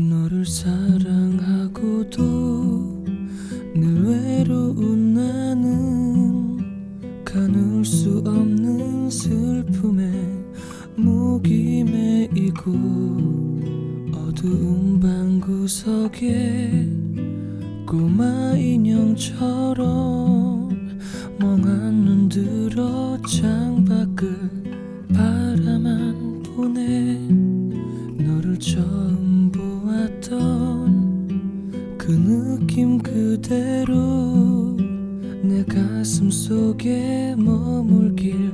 너를 사랑하고도 늘 외로운 나는 가눌 수 없는 슬픔에 목이 메이고 어두운 방 구석에 꼬마 인형처럼 멍한 눈 들어 창밖을 보았던 그 느낌 그대로 내 가슴 속에 머물길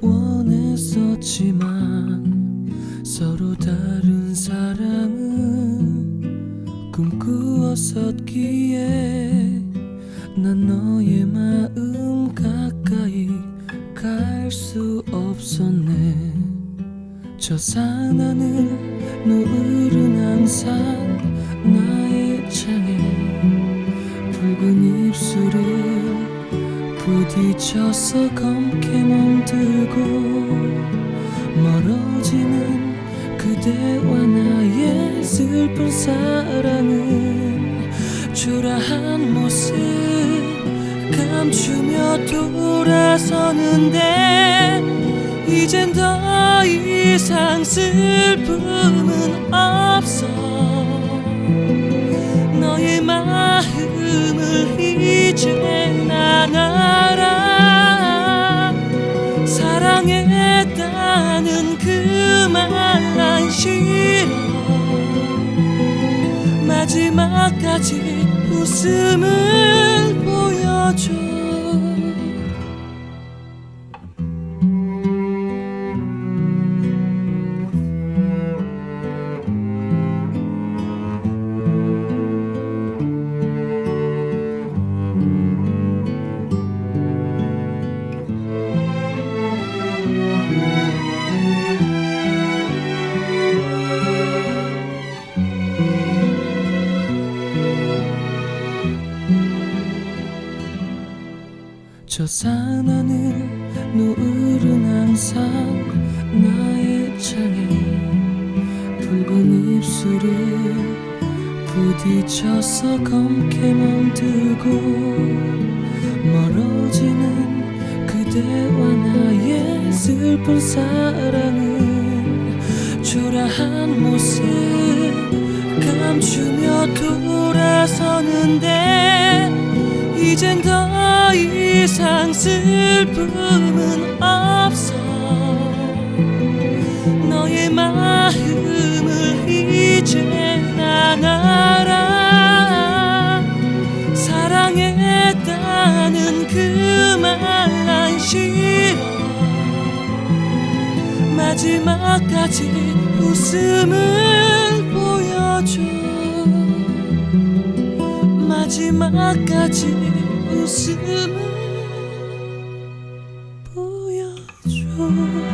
원했었지만 서로 다른 사랑은 꿈꾸었었기에 난너 저 산하늘 노을은 항상 나의 창에 붉은 입술을 부딪혀서 검게 멍들고 멀어지는 그대와 나의 슬픈 사랑은 초라한 모습 감추며 돌아서는데 이젠 더 이상 슬픔은 없어. 너의 마음을 이제 난 알아. 사랑했다는 그말난 싫어. 마지막까지 웃음을 보여줘 저 산하늘 노을은 항상 나의 창에 붉은 입술을 부딪혀서 검게 멍들고 멀어지는 그대와 나의 슬픈 사랑은 초라한 모습 감추며 돌아서는데 이젠 더 이상 슬픔은 없어. 너의 마음을 이제 난 알아 사랑했다는 그 말 난 싫어. 마지막까지 웃음을 보여줘. 마지막까지 不是。你不要走